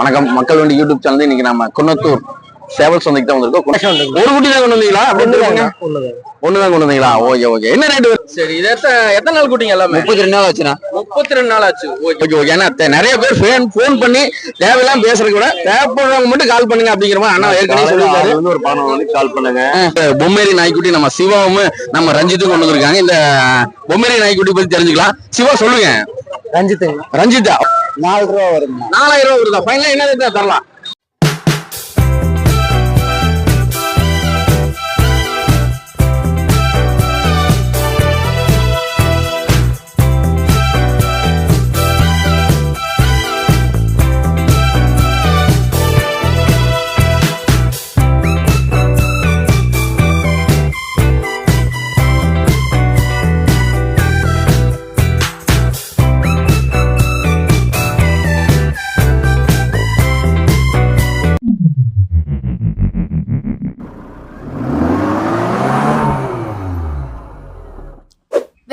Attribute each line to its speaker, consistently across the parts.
Speaker 1: வணக்கம். மக்கள் வண்டி யூடியூப் சேனல் இன்னைக்கு நம்ம குன்னத்தூர் சேவல் சந்தைக்கு தான் வந்திருக்கோம். ஒரு குட்டி தான் கொண்டு வந்தீங்களா அப்படி இருந்துருவாங்க ஒண்ணுதான் கொண்டு வந்தீங்களா ஓகே ஓகே. என்ன ரேட்
Speaker 2: சரி இது எத்தனை நாள் குட்டிங்க எல்லாமே?
Speaker 1: முப்பத்தி ரெண்டு நாள் ஆச்சுண்ணா.
Speaker 2: முப்பத்தி ரெண்டு நாள் ஆச்சு. ஓகே.
Speaker 1: ஓகே ஏன்னா நிறைய பேர் ஃபோன் ஃபோன் பண்ணி தேவையெல்லாம் பேசுறதுக்கு விட தேவைப்படுறவங்க மட்டும் கால் பண்ணுங்க அப்படிங்கிற மாதிரி அண்ணா ஏற்கனவே சொல்லியிருக்காரு
Speaker 3: வந்து ஒரு பதினொரு மணிக்கு கால் பண்ணுங்க.
Speaker 1: பொம்மேரி நாய்க்குட்டி நம்ம சிவாவும் நம்ம ரஞ்சித்தும் கொண்டு வந்திருக்காங்க. இந்த பொம்மேரி நாய்க்குட்டி பத்தி தெரிஞ்சுக்கலாம். சிவா சொல்லுங்க.
Speaker 2: ரஞ்சித்துங்க.
Speaker 1: ரஞ்சிதா
Speaker 2: நாலு ரூபா வருங்க.
Speaker 1: நாலாயிரம் ரூபாய் வருதா? ஃபைனலா என்ன ரேட் தரலாம்.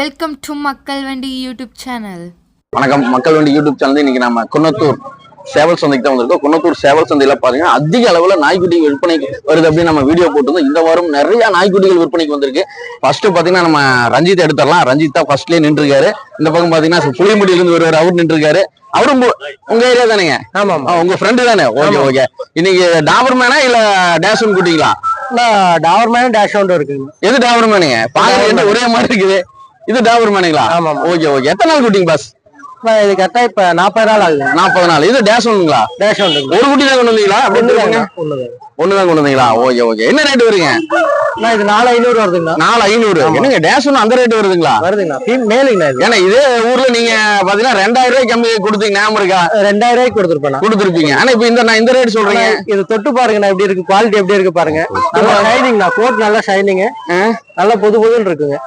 Speaker 4: வெல்கம் டு மக்கள் வண்டி யூடியூப் சேனல்
Speaker 1: வணக்கம். மக்கள் வண்டி யூடியூப் சேனல் இன்னைக்கு நம்ம குன்னத்தூர் சேவல் சந்தைக்கு தான் வந்திருக்கோம். குன்னத்தூர் சேவல் சந்தையில பாத்தீங்கன்னா அதிக அளவுல நாய்க்குட்டி விற்பனைக்கு வருது அப்படின்னு நம்ம வீடியோ போட்டிருந்தோம். இந்த வாரம் நிறைய நாய்க்குட்டிகள் விற்பனைக்கு வந்திருக்கு. ஃபர்ஸ்ட் பாத்தீங்கன்னா நம்ம ரஞ்சித் எடுத்துடலாம். ரஞ்சித் தான் ஃபர்ஸ்ட்லயே நின்றுருக்காரு. இந்த பக்கம் பாத்தீங்கன்னா புளியமுடியில இருந்து வருவார். அவர் நின்றுருக்காரு. அவரும் உங்க- ஏரியா தானேங்க?
Speaker 2: ஆமா
Speaker 1: உங்க ஃப்ரெண்டு தானே? ஓகே ஓகே இன்னைக்கு டாபர் மேனா இல்ல டேஷன் குட்டிங்களா?
Speaker 2: டாவர் மேனும் டேஷ் அவுண்ட் இருக்குங்க.
Speaker 1: எது டாபர் மேனுங்க பாக்குறது ஒரே மாதிரி இருக்குது. இது டாபர் மேனுங்களா?
Speaker 2: ஆமா, ஆமா.
Speaker 1: Okay okay. எத்தனை நாள் குட்டிங்க பாஸ்
Speaker 2: இது கரெக்டா இப்ப நாற்பது நாள் ஆகுது.
Speaker 1: நாற்பது நாள். இது டேஷ் ஒண்ணுங்களா?
Speaker 2: டேஷ் அவுண்ட்
Speaker 1: ஒரு குட்டி தான் கொண்டு வந்தீங்களா? அப்படி இருந்துருவாங்க
Speaker 2: ஒண்ணுதாங்க
Speaker 1: ஒண்ணுதான் கொண்டு வந்தீங்களா? Okay okay. என்ன ரேட் வருங்க
Speaker 2: இது நாலு ஐநூறு வருதுங்கண்ணா.
Speaker 1: நாலு ஐநூறு. என்னங்க டேஷ் ஒன்று அந்த ரேட் வருதுங்களா?
Speaker 2: வருதுங்கண்ணா. ஃபீ- மேலுங்கண்ணா இது.
Speaker 1: ஏன்னா இதே ஊர்ல நீங்க பாத்தீங்கன்னா ரெண்டாயிரம் ரூபாய் கம்மி கொடுத்தீங்க ஞாபகம் இருக்கா?
Speaker 2: ரெண்டாயிரம் கொடுத்துருப்பேன்
Speaker 1: கொடுத்துருப்பீங்க. ஆனா இப்ப இந்த நான் இந்த ரேட் சொல்றீங்க.
Speaker 2: இது தொட்டு பாருங்கண்ணா எப்படி இருக்கு குவாலிட்டி எப்படி இருக்கு பாருங்க. நல்லா ஷைனிங்ண்ணா கோட் நல்லா ஷைனிங் நல்லா புது புதுன்னு இருக்குங்க.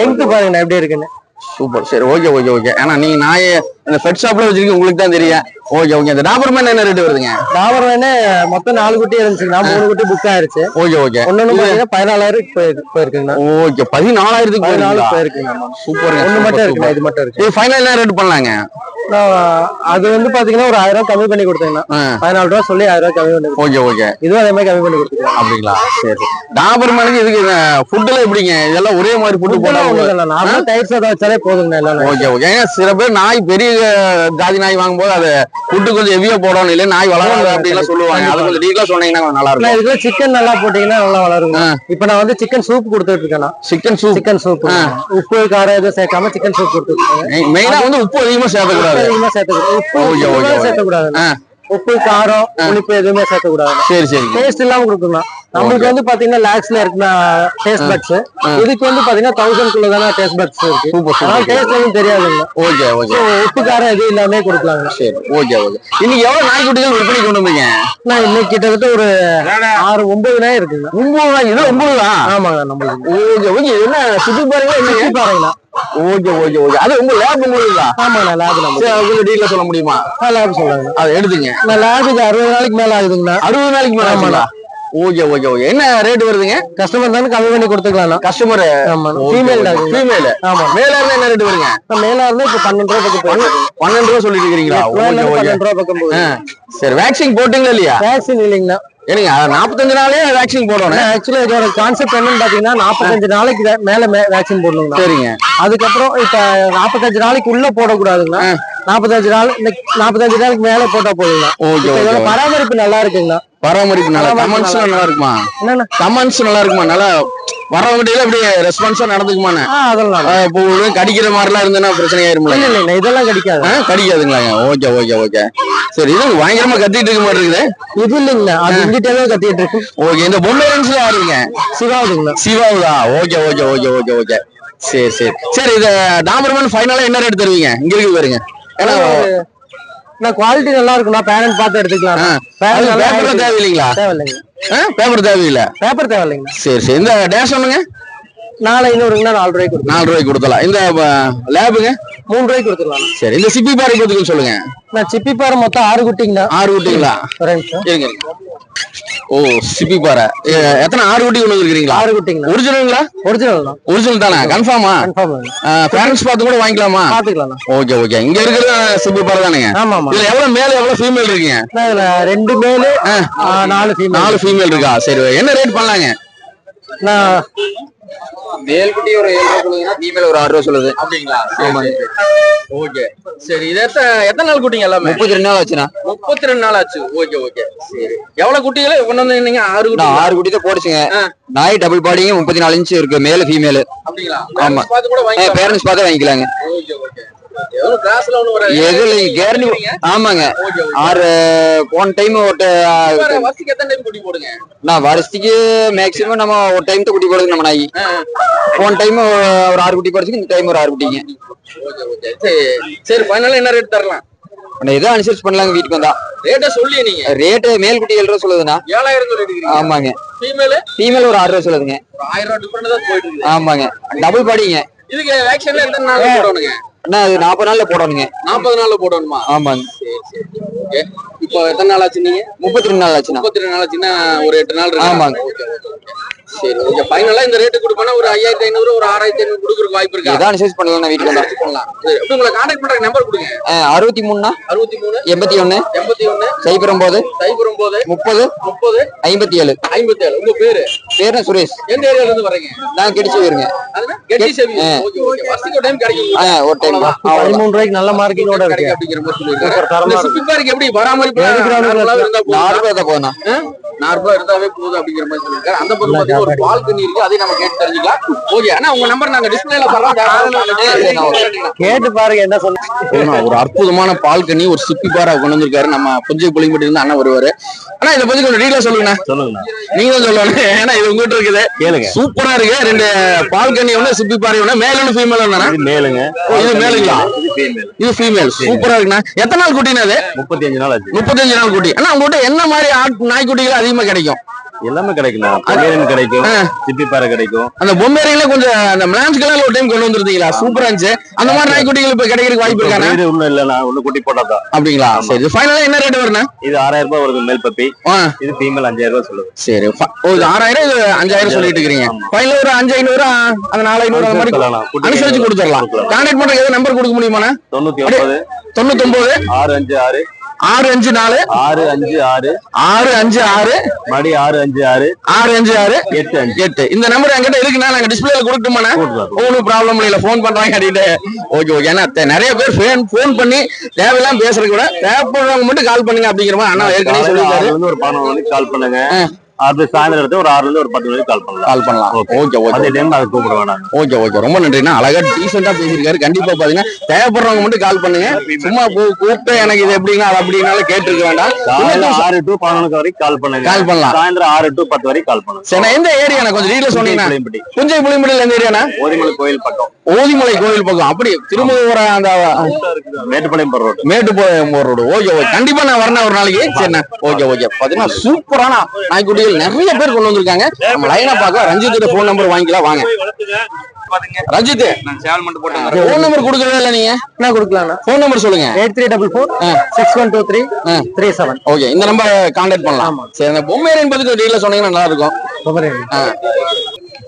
Speaker 2: லெங்க் பாருங்கண்ணா எப்படி இருக்குன்னு.
Speaker 1: சூப்பர். சரி ஓகே ஓகே ஓகே ஏன்னா நீங்க நாயை இந்த பெட் ஷாப்ல வச்சிருக்கீங்க உங்களுக்கு தான் தெரியும். ஓகே ஓகே இந்த டாபர் மேன் என்ன ரேட் வருதுங்க?
Speaker 2: டாவர் வேணே மொத்தம் நாலு குட்டி இருந்துச்சுங்கண்ணா மூணு குட்டி புக் ஆயிருச்சு.
Speaker 1: Okay okay.
Speaker 2: ஒன்னொன்னு பாத்தீங்கன்னா பதினாலாயிரம் போயிருக்கு போயிருக்குங்கண்ணா.
Speaker 1: ஓகே பதினாலாயிரத்துக்கு
Speaker 2: பதினாலு போயிருக்குங்கண்ணா.
Speaker 1: சூப்பர்
Speaker 2: ஒண்ணு மட்டும் இருக்குண்ணா இது மட்டும் இருக்கு.
Speaker 1: இது ஃபைனல் என்ன ரேட் பண்ணலாங்க?
Speaker 2: அது வந்து பாத்தீங்கன்னா ஒரு ஆயிரம் கம்மி பண்ணி கொடுத்தேங்கண்ணா.
Speaker 1: ஆ,
Speaker 2: பதினாலு ரூபா சொல்லி ஆயிரம் ரூபாய் கம்மி பண்ணி.
Speaker 1: Okay okay.
Speaker 2: இதுவும் அதே மாதிரி கம்மி பண்ணி கொடுத்துருக்கேன்.
Speaker 1: அப்படிங்களா? சரி. டாபர் மேனுக்கு இதுக்கு ஃபுட்டுலாம் எப்படிங்க? இதெல்லாம் ஒரே மாதிரி ஃபுட்டு போட்டா
Speaker 2: நார்மலா தயிர் சாதம் வச்சாலே போதுங்கண்ணா எல்லாம்.
Speaker 1: Okay okay. ஏன்னா சில பேர் நாய் பெரிய ஜாதி நாய் வாங்கும்போது அது ஃபுட்டு கொஞ்சம் ஹெவியா போடணும் இல்லை நாய் வளராது அப்படின்லாம் சொல்லுவாங்க. அது கொஞ்சம் டீட்டெயிலா சொன்னீங்கன்னா நல்லா இருக்கும்.
Speaker 2: இதுல சிக்கன் நல்லா போட்டீங்கன்னா நல்லா வளருங்க.
Speaker 1: ஆ.
Speaker 2: இப்ப நான் வந்து சிக்கன் சூப் கொடுத்துட்டு இருக்கேன்
Speaker 1: சிக்கன் சூப்
Speaker 2: சிக்கன் சூப் உப்பு காரம் எதுவும் சேர்க்காம சிக்கன் சூப் கொடுத்துருக்கேன்
Speaker 1: மெயினா வந்து உப்பு அதிகமா சேர்க்கக்கூடாது.
Speaker 2: அதிகமா சேர்த்துக்கூடாது உப்பு
Speaker 1: ஓகே, ஓகே,
Speaker 2: உப்பு காரம் புளிப்பு எதுவுமே சேர்த்தக்கூடாது
Speaker 1: சரி சரி.
Speaker 2: டேஸ்ட் இல்லாம கொடுக்கணும் நம்மளுக்கு வந்து பாத்தீங்கன்னா லேக்ஸ்ல இருக்கு டேஸ்ட் பட்ஸ் இதுக்கு வந்து பாத்தீங்கன்னா தௌசண்ட் குள்ள தானே டேஸ்ட் பட்ஸ் இருக்கு
Speaker 1: சூப்பர்
Speaker 2: டேஸ்ட் எதுவும் தெரியாதுங்க
Speaker 1: ஓகே ஓகே
Speaker 2: உப்பு காரம் எதுவும் இல்லாம கொடுக்கலாங்க
Speaker 1: சரி ஓகே ஓகே இன்னைக்கு எவ்வளவு நாய்க்குட்டிகள் விற்பனை கொண்டு வந்தீங்க
Speaker 2: நான் இன்னைக்கு கிட்டத்தட்ட ஒரு ஆறு ஒன்பது நாய் இருக்குங்க.
Speaker 1: ஒன்பது நாய் இது ஒன்பது தான்
Speaker 2: ஆமாங்க நம்மளுக்கு.
Speaker 1: ஓகே ஓகே என்ன சுத்தி பாருங்க என்ன
Speaker 2: பாருங்கண்ணா.
Speaker 1: Okay okay okay. அது உங்க லேப் உங்களுக்கு
Speaker 2: ஆமாண்ணா லேப் நம்ம
Speaker 1: கொஞ்சம் டீட்டெயில சொல்ல முடியுமா?
Speaker 2: லேப் சொல்லுங்க
Speaker 1: அதை எடுத்துங்க.
Speaker 2: நான் லேபுக்கு அறுபது நாளைக்கு மேல ஆகுதுங்கண்ணா.
Speaker 1: அறுபது நாளைக்கு மேல ஆமாடா ஓகே ஓகே ஓகே. என்ன ரேட் வருதுங்க?
Speaker 2: கஸ்டமர் தானே கம்மி பண்ணி கொடுத்துக்கலாம்ண்ணா.
Speaker 1: கஸ்டமர்
Speaker 2: ஆமா ஃபீமேல்
Speaker 1: ஃபீமேல்
Speaker 2: ஆமா
Speaker 1: மேல இருந்தா என்ன ரேட் வருங்க?
Speaker 2: மேல இருந்து இப்ப பன்னெண்டு ரூபா பக்கம் போகுது.
Speaker 1: பன்னெண்டு ரூபா சொல்லிட்டு இருக்கீங்களா ஓகே ஓகே.
Speaker 2: பன்னெண்டு ரூபா பக்கம் போகுது.
Speaker 1: சரி வேக்சின் போட்டீங்களா இல்லையா?
Speaker 2: வேக்சின் இல்லைங்கண்ணா.
Speaker 1: ஏனுங்க நாற்பத்தஞ்சு நாளே வேக்சின் போடணும்.
Speaker 2: ஆக்சுவலி இதோட கான்செப்ட் என்னன்னு பாத்தீங்கன்னா நாற்பத்தஞ்சு நாளைக்கு மேல வேக்சின் போடணுங்கண்ணா
Speaker 1: சரிங்க.
Speaker 2: அதுக்கப்புறம் இப்ப நாற்பத்தஞ்சு நாளைக்கு உள்ள போடக்கூடாதுங்கண்ணா நாற்பத்தஞ்சு நாள் இந்த நாற்பத்தஞ்சு நாளைக்கு மேல போட்டா போதுங்கண்ணா.
Speaker 1: ஓகே
Speaker 2: இதோட பராமரிப்பு நல்லா இருக்குங்கண்ணா.
Speaker 1: பராமரிப்பு நல்லா கமெண்ட்ஸ்
Speaker 2: நல்லா
Speaker 1: இருக்குமா?
Speaker 2: என்னண்ணா?
Speaker 1: கமெண்ட்ஸ் நல்லா இருக்குமா? நல்லா வரவங்கிட்ட இப்படி ரெஸ்பான்ஸா நடந்துக்குமாண்ணே?
Speaker 2: அதெல்லாம்
Speaker 1: கடிக்கிற மாதிரிலாம் இருந்ததுன்னா பிரச்சனை ஆயிரும்ல.
Speaker 2: இல்ல இல்ல இதெல்லாம் கிடைக்காது.
Speaker 1: ஆ, கடிக்காதுங்களாங்க. Okay okay okay. சரி இது பயங்கரமா கத்திட்டு இருக்க மாதிரி இருக்குது.
Speaker 2: இது இல்லைங்கண்ணா. அது இங்கிட்டே கத்திட்டு இருக்கு.
Speaker 1: ஓகே இந்த பொம்மைரன்ஸ்ல யாருங்க
Speaker 2: சிவாவுதுங்கண்ணா.
Speaker 1: சிவாவுதா? Okay okay okay okay okay. சரி சரி. சரி இது டாபர்மேன் ஃபைனலா என்ன ரேட் தருவீங்க? இங்க இருக்கு பாருங்க. ஏன்னா
Speaker 2: நான் குவாலிட்டி நல்லா இருக்குண்ணா பேரண்ட் பார்த்து எடுத்துக்கலாம்.
Speaker 1: பேப்பர்ல தேவையில்லைங்களா?
Speaker 2: தேவையில்லைங்க.
Speaker 1: பேப்பர் தேவையில்ல.
Speaker 2: பேப்பர் தேவையில்லைங்கண்ணா
Speaker 1: சரி சரி. இந்த டேஷ் ஒண்ணுங்க
Speaker 2: நாலு ஐநூறுங்கண்ணா நாலு ரூபாய்க்கு
Speaker 1: நாலு ரூபாய்க்கு கொடுத்தலாம் இந்த லேபுங்க?
Speaker 2: மூணு ரூபாய்க்கு கொடுத்துருலாம்
Speaker 1: சரி இந்த சிப்பி பாறை பத்துக்கு சொல்லுங்க.
Speaker 2: நான் சிப்பி பாரு மொத்தம் ஆறு குட்டிங்கண்ணா
Speaker 1: ஆறு குட்டிங்களா? இருங்க. ஓ சிப்பி பாறை. எத்தனை? ஆறு குட்டி கொண்டு வந்துருக்கீங்களா
Speaker 2: ஆறு குட்டிங்கண்ணா
Speaker 1: ஒரிஜினலுங்களா
Speaker 2: ஒரிஜினல் தான்.
Speaker 1: ஒரிஜினல் தானே? கன்ஃபார்மா
Speaker 2: கன்ஃபார்ம்
Speaker 1: பேரண்ட்ஸ் பார்த்து கூட வாங்கிக்கலாமா?
Speaker 2: பாத்துக்கலாம்ண்ணா
Speaker 1: ஓகே ஓகே இங்க இருக்கிற சிப்பி பாறை தானுங்க?
Speaker 2: ஆமா
Speaker 1: இதுல எவ்வளவு மேல எவ்வளவு ஃபீமேல் இருக்கீங்க?
Speaker 2: இதுல ரெண்டு மேலு நாலு ஃபீமேல்
Speaker 1: நாலு ஃபீமேல் இருக்கா? சரி என்ன ரேட் பண்ணலாங்க?
Speaker 2: நான்
Speaker 1: மேல் குட்டி ஒரு ஏழு ரூபா சொல்லுங்கன்னா ஃபீமேல் ஒரு ஆறு ரூபா சொல்லுது. அப்படிங்களா? ஓகே. சரி இது எத்தனை நாள் குட்டிங்க எல்லாமே?
Speaker 3: முப்பத்தி ரெண்டு நாள் ஆச்சுண்ணா.
Speaker 1: முப்பத்தி ரெண்டு நாள் ஆச்சு. Okay okay. சரி. எவ்வளவு குட்டிகளை கொண்டு வந்தீங்க ஆறு குட்டி.
Speaker 3: ஆறு குட்டி தான் போடுச்சுங்க. நாய் டபுள் பாடிங்க முப்பத்தி நாலு இன்ச்சு இருக்கு. மேல ஃபீமேல்
Speaker 1: அப்படிங்களா?
Speaker 3: ஆமா. பேரண்ட்ஸ் பார்த்தா வாங்கிக்கலாங்க.
Speaker 1: Okay okay.
Speaker 3: எதுல? கேரண்டி ஆமாங்க. ஆறு போன டைம் ஒரு நான் வருஷத்துக்கு மேக்ஸிமம் நம்ம ஒரு டைம் குட்டி போடுது நம்ம நாய். போன டைம் ஒரு ஆறு குட்டி போடுச்சுங்க இந்த டைம் ஒரு ஆறு குட்டிங்க.
Speaker 1: சரி ஃபைனலா என்ன ரேட் தரலாம்?
Speaker 3: எதோ அனுசரிச்சு பண்ணலாங்க வீட்டுக்கு வந்தா.
Speaker 1: ரேட்டை சொல்லி நீங்க.
Speaker 3: மேல் குட்டி ஏழு ரூபா
Speaker 1: ஏழாயிரம்
Speaker 3: ஆமாங்க.
Speaker 1: ஃபீமேல்
Speaker 3: ஃபீமேல் ஒரு ஆறு ரூபா சொல்லுதுங்க.
Speaker 1: ஆயிரம்
Speaker 3: ஆமாங்க. டபுள் பாடிங்க.
Speaker 1: இதுக்கு வேக்சின்ல எத்தனை நாள் போடணுங்க?
Speaker 3: அண்ணா அது நாற்பது நாள்ல போடணுங்க.
Speaker 1: நாற்பது நாள்ல போடணுமா?
Speaker 3: ஆமாங்க.
Speaker 1: சரி சரி. ஓகே. இப்போ எத்தனை நாள் ஆச்சு நீங்க?
Speaker 3: முப்பத்தி ரெண்டு நாள் ஆச்சுண்ணா.
Speaker 1: முப்பத்தி ரெண்டு நாள் ஆச்சுன்னா ஒரு எட்டு நாள் இருக்கு
Speaker 3: ஆமாங்க.
Speaker 1: சரி ஓகே. ஃபைனலா இந்த ரேட்டு கொடுப்பேன்னா ஒரு ஐயாயிரத்தி ஐநூறு ஒரு ஆறாயிரத்தி ஐநூறு கொடுக்குறதுக்கு வாய்ப்பு இருக்கா?
Speaker 3: எதோ அனுசரிச்சு பண்ணலாம் வீட்டுக்கு வந்தா.
Speaker 1: பண்ணலாம். சரி எப்படி உங்களை கான்டாக்ட் பண்ற நம்பர் கொடுங்க.
Speaker 3: அறுபத்தி மூணுண்ணா.
Speaker 1: அறுபத்தி மூணு
Speaker 3: எண்பத்தி ஒண்ணு
Speaker 1: எண்பத்தி ஒண்ணு
Speaker 3: சைபர் ஒன்பது
Speaker 1: சைபர் ஒன்பது
Speaker 3: முப்பது.
Speaker 1: முப்பது.
Speaker 3: ஐம்பத்தி ஏழு
Speaker 1: ஐம்பத்தி ஏழு உங்க பேரு?
Speaker 3: பேர் சுரேஷ்.
Speaker 1: எந்த ஏரியால இருந்து வரீங்க
Speaker 3: நான் கிடைச்சி போயிருங்க
Speaker 1: அதுனா? கெட்டி சேவி ஓகே ஓகே. ஃபர்ஸ்ட் டைம் கிடைக்கும்.
Speaker 3: ஆ ஒரு டைம்
Speaker 1: அவ்வளவுதான்.
Speaker 2: பதிமூணு ரூபாய்க்கு நல்ல மார்க்கிங்கோட இருக்கு.
Speaker 1: அப்படிங்கிற மாதிரி எப்படி பராமரிப்பு. நார்மலா இருந்தாவே போதும் அப்படிங்கிற மாதிரி சொல்லிருக்காரு அந்த பக்கம் பாத்தீங்கன்னா ஒரு பால் கண்ணி இருக்கு. அதையும் நம்ம கேட்டு தெரிஞ்சுக்கலாம். ஓகே ஆனா உங்க நம்பர் நாங்க டிஸ்பிளேல தரோம்
Speaker 2: கேட்டு பாருங்க என்ன
Speaker 1: ஒரு அற்புதமான பால் கண்ணி ஒரு சிப்பி பாரா கொண்டு வந்திருக்காரு. நம்ம புஞ்சை புளிம்பட்டி இருந்து அண்ணன் வருவாரு. ஆனா இதை பத்தி கொஞ்சம் டீட்டெயில் சொல்லுங்கண்ணா.
Speaker 5: சொல்லுங்கண்ணா.
Speaker 1: நீங்க சொல்லணும். ஏன்னா இது உங்ககிட்ட இருக்குது.
Speaker 5: கேளுங்க.
Speaker 1: சூப்பரா இருக்கு. ரெண்டு பால் கண்ணி ஒண்ணு சிப்பி பாறை ஒண்ணு மேல ஒண்ணு ஃபீமேல் ஒண்ணா
Speaker 5: மேலுங்க.
Speaker 1: இது மேலுங்களா?
Speaker 5: இது ஃபீமேல்
Speaker 1: இது ஃபீமேல் சூப்பரா இருக்குண்ணா. எத்தனை நாள் குட்டினா அது
Speaker 5: முப்பத்தி அஞ்சு நாள் ஆச்சு.
Speaker 1: முப்பத்தஞ்சு நாள் குட்டி. ஆனா உங்ககிட்ட என்ன மாதிரி நாய்க்குட்டிகள் அதிகமா கிடைக்கும்?
Speaker 5: எல்லாமே பொங்கேரியன் கிடைக்கும்
Speaker 1: ஆ.
Speaker 5: சிப்பிப்பாறை கிடைக்கும்.
Speaker 1: அந்த பொம்மேரியில கொஞ்சம் அந்த மிளான்ஸ் கலர்ல ஒரு டைம் கொண்டு வந்திருந்தீங்களா? சூப்பரா இருந்துச்சு. அந்த மாதிரி நாய்க்குட்டிகள் இப்ப கிடைக்கிறதுக்கு வாய்ப்பு இருக்கானே
Speaker 5: வீடு ஒண்ணும் இல்லண்ணா ஒண்ணு குட்டி போட்டாதான்.
Speaker 1: அப்படிங்களா? சரி ஃபைனலா என்ன ரேட் வருண்ணா?
Speaker 5: இது ஆறாயிரம் ரூபாய் வருது மேல் பப்பி இது ஃபீமேல் அஞ்சாயிரம் ரூபாய் சொல்லுது.
Speaker 1: சரி ஓ இது ஆறாயிரம் இது அஞ்சாயிரம் சொல்லிட்டு இருக்கிறீங்க. ஃபைனல் ஒரு அஞ்சு ஐநூறு அந்த நாலு ஐநூறு அந்த மாதிரி அனுசரிச்சு கொடுத்துடலாம். கான்டாக்ட் பண்றதுக்கு நம்பர் கொடுக்க முடியுமாண்ணா?
Speaker 5: தொண்ணூத்தி ஒன்பது.
Speaker 1: தொண்ணூத்தொன்பது.
Speaker 5: ஆறு அஞ்சு ஆறு.
Speaker 1: ஆறு அஞ்சு நாலு.
Speaker 5: ஆறு அஞ்சு ஆறு.
Speaker 1: ஆறு அஞ்சு ஆறு.
Speaker 5: மடி ஆறு அஞ்சு ஆறு.
Speaker 1: ஆறு அஞ்சு ஆறு.
Speaker 5: எட்டு அஞ்சு.
Speaker 1: எட்டு. இந்த நம்பர் என்கிட்ட இருக்குண்ணா நாங்க டிஸ்பிளேல கொடுக்கட்டுமாண்ணா. ஒன்றும் ப்ராப்ளம் இல்ல. ஃபோன் பண்றாங்க அப்படின்ட்டு ஓகே ஓகே. ஏன்னா நிறைய பேர் ஃபோன் ஃபோன் பண்ணி தேவையெல்லாம் பேசுறதுக்கு கூட. தேவைப்படுறவங்க மட்டும் கால் பண்ணுங்க அப்படிங்கிற மாதிரி அண்ணா ஏற்கனவே
Speaker 5: இருந்து ஒரு மணிக்கு கால் பண்ணுங்க. அது சாயந்தரம் எடுத்து ஒரு ஆறுல இருந்து ஒரு பத்து மணிக்கு கால் பண்ணலாம்.
Speaker 1: கால் பண்ணலாம்.
Speaker 5: ஓகே
Speaker 1: ஓகே
Speaker 5: அதே டைம் அதை கூப்பிட வேணாம்.
Speaker 1: ஓகே ஓகே ரொம்ப நன்றிண்ணா. அழகா டீசெண்டா பேசியிருக்காரு. கண்டிப்பா பாத்தீங்கன்னா தேவைப்படுறவங்க மட்டும் கால் பண்ணுங்க. சும்மா கூப்பிட்டு எனக்கு இது எப்படின்னா அது அப்படின்னாலும் கேட்டிருக்க வேண்டாம்.
Speaker 5: ஆறு டு பதினொன்று வரைக்கும் கால் பண்ணுங்க.
Speaker 1: கால் பண்ணலாம்.
Speaker 5: சாயந்தரம் ஆறு டு பத்து வரைக்கும் கால் பண்ணுங்க.
Speaker 1: சரி எந்த ஏரியா கொஞ்சம் டீட்டெயில் சொன்னீங்கன்னா. புஞ்சை புளியம்படியில் எந்த ஏரியாண்ணா
Speaker 5: ஓதிமலை கோயில் பக்கம்.
Speaker 1: ஓதிமலை கோவில் பக்கம். அப்படி திரும்ப அந்த
Speaker 5: Mettupalayam road
Speaker 1: Mettupalayam road okay okay கண்டிப்பா நான் வரேன் ஒரு நாளைக்கு. சரிண்ணா ஓகே ஓகே பாத்தீங்கன்னா சூப்பரான நாய்க்குட்டிகள் நிறைய பேர் கொண்டு வந்திருக்காங்க. நம்ம லைனா பார்க்க ரஞ்சித் ஃபோன் நம்பர் வாங்கிக்கலாம் வாங்க. ரஞ்சித் ஃபோன் நம்பர் கொடுக்கவே இல்லை நீங்க.
Speaker 2: என்ன கொடுக்கலாம்ண்ணா
Speaker 1: ஃபோன் நம்பர் சொல்லுங்க.
Speaker 2: Eight three double four six one two three three seven.
Speaker 1: Okay இந்த நம்பர் கான்டாக்ட் பண்ணலாம். சரி அந்த பொம்மேரியன் பத்தி டீட்டெயில் சொன்னீங்கன்னா நல்லா இருக்கும் ஆ.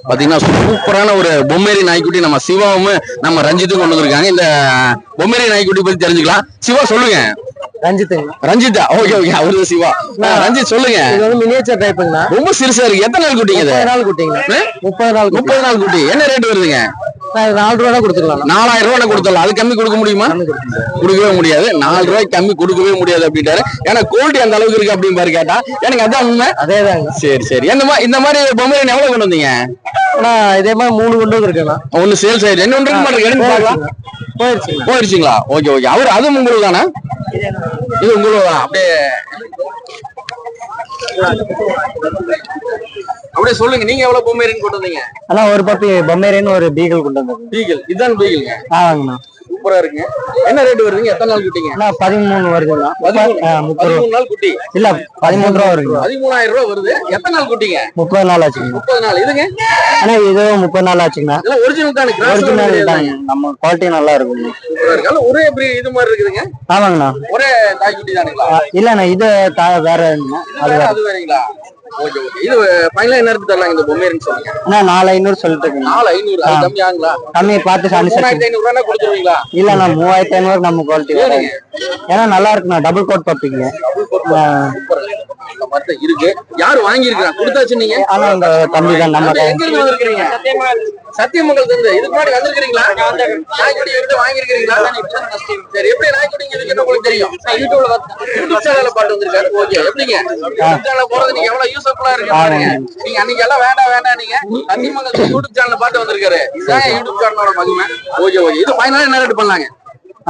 Speaker 1: பாத்தீங்கன்னா சூப்பரான ஒரு பொம்மேரி நாய்க்குட்டி நம்ம சிவாவும் நம்ம ரஞ்சித்தும் கொண்டு வந்திருக்காங்க. இந்த பொம்மேரி நாய்க்குட்டி பத்தி தெரிஞ்சுக்கலாம். சிவா சொல்லுங்க.
Speaker 2: ரஞ்சித்துங்க
Speaker 1: ரஞ்சித்தா? Okay okay. அவரு சிவா. ரஞ்சித் சொல்லுங்க.
Speaker 2: இது வந்து மினியேச்சர் டைப்புங்கண்ணா
Speaker 1: ரொம்ப சிறுசா இருக்கு. எத்தனை நாள் குட்டிங்க இது?
Speaker 2: நாள் குட்டிங்கண்ணா முப்பது நாள்
Speaker 1: முப்பது நாள் குட்டி. என்ன ரேட் வருதுங்க?
Speaker 2: நாலு ரூபா கொடுத்துக்கலாம்
Speaker 1: நாலாயிரம் ரூபாய் கொடுத்தலாம் அது கம்மி கொடுக்க முடியுமா கொடுக்கவே முடியாது. நாலு கம்மி கொடுக்கவே முடியாது அப்படின்ட்டாரு. ஏன்னா குவாலிட்டி அந்த அளவுக்கு இருக்கு அப்படின்னு பாரு கேட்டா. எனக்கு அதான் உண்மை.
Speaker 2: அதே தாங்க
Speaker 1: சரி சரி. இந்த மாதிரி இந்த மாதிரி பொம்மேரியன் எவ்வளவு கொண்டு வந்தீங்க?
Speaker 2: ஆனா இதே மாதிரி மூணு கொண்டு இருக்குண்ணா
Speaker 1: ஒன்னு சேல்ஸ் ஆயிடுச்சு. என்ன ஒன்று எடுத்து பார்க்கலாம்.
Speaker 2: போயிருச்சுங்க
Speaker 1: போயிடுச்சுங்களா? ஓகே ஓகே அவர் அதுவும் உங்களுக்கு தானே? இது உங்களுக்கு அப்படியே. அப்படியே சொல்லுங்க நீங்க எவ்வளவு பொம்மேரியன் கொண்டு வந்தீங்க?
Speaker 2: ஆனா ஒரு பப்பி பொம்மேரியன் ஒரு பீகல் கொண்டு வந்தது
Speaker 1: பீகிள் இதுதான் பீகிள்ங்க
Speaker 2: ஆமாங்கண்ணா.
Speaker 1: சூப்பரா இருக்குங்க. என்ன ரேட் வருதுங்க? எத்தனை நாள் குட்டிங்க?
Speaker 2: அண்ணா பதிமூணு வருதுண்ணா
Speaker 1: பதிமூணு.
Speaker 2: ரூபா.
Speaker 1: நாள் குட்டி?
Speaker 2: இல்ல பதிமூணு ரூபா வருதுங்க
Speaker 1: பதிமூணாயிரம் ரூபாய் வருது. எத்தனை நாள் குட்டிங்க?
Speaker 2: முப்பது நாள் ஆச்சுங்க
Speaker 1: முப்பது நாள். இதுங்க?
Speaker 2: ஆனா இதுவும் முப்பது நாள் ஆச்சுங்கண்ணா.
Speaker 1: எல்லாம் ஒரிஜினல் தானே?
Speaker 2: ஒரிஜினல் தாங்க நம்ம குவாலிட்டி நல்லா இருக்குங்க
Speaker 1: சூப்பரா இருக்கு. ஆனா ஒரே இப்படி இது மாதிரி இருக்குதுங்க?
Speaker 2: ஆமாங்கண்ணா.
Speaker 1: ஒரே தாய் குட்டி தானுங்களா?
Speaker 2: இல்லண்ணா இது வேற. அது
Speaker 1: வேறீங்களா? Okay okay. இது ஃபைனலா என்ன எடுத்து தரலாம் இந்த பொம்மையர்னு சொல்லுங்க.
Speaker 6: அண்ணா நாலு ஐநூறு சொல்லிட்டு
Speaker 1: நாலு ஐநூறு? அது கம்மி ஆகுங்களா
Speaker 6: கம்மியை பார்த்து
Speaker 1: மூணாயிரத்தி
Speaker 6: சானிசேஷன்
Speaker 1: ஐநூறு ரூபா கொடுத்துருவீங்களா?
Speaker 6: இல்லண்ணா மூவாயிரத்தி ஐநூறு நம்ம குவாலிட்டி ஏன்னா நல்லா இருக்குண்ணா டபுள் கோட் பப்பிங்க
Speaker 1: இந்த மாதிரி தான் இருக்கு. யாரு கொடுத்தாச்சு நீங்க?
Speaker 6: ஆனா இந்த தம்பி தான் நம்ம
Speaker 1: எங்க இருந்து வந்திருக்கீங்க சத்தியமங்கலத்துல இருந்து. இதுக்கு முன்னாடி வந்திருக்கீங்களா நாய்க்குடி எடுத்து வாங்கியிருக்கீங்களா சரி எப்படி நாய்க்குடி இதுக்கு என்ன உங்களுக்கு தெரியும்? யூடியூப்ல யூடியூப் சேனல்ல பாட்டு வந்திருக்காரு. ஓகே எப்படிங்க? யூடியூப் சேனல் போறது நீங்க எவ்வளவு யூஸ்ஃபுல்லா இருக்கு பாருங்க நீங்க அன்னைக்கு எல்லாம் வேண்டாம் வேண்டாம் நீங்க. சத்தியமங்கலத்துல யூடியூப் சேனல்ல பாட்டு வந்திருக்காரு. இதான் யூடியூப் சேனலோட மகிமை. Okay okay. இது ஃபைனலா என்ன ரேட் பண்ணலாங்க?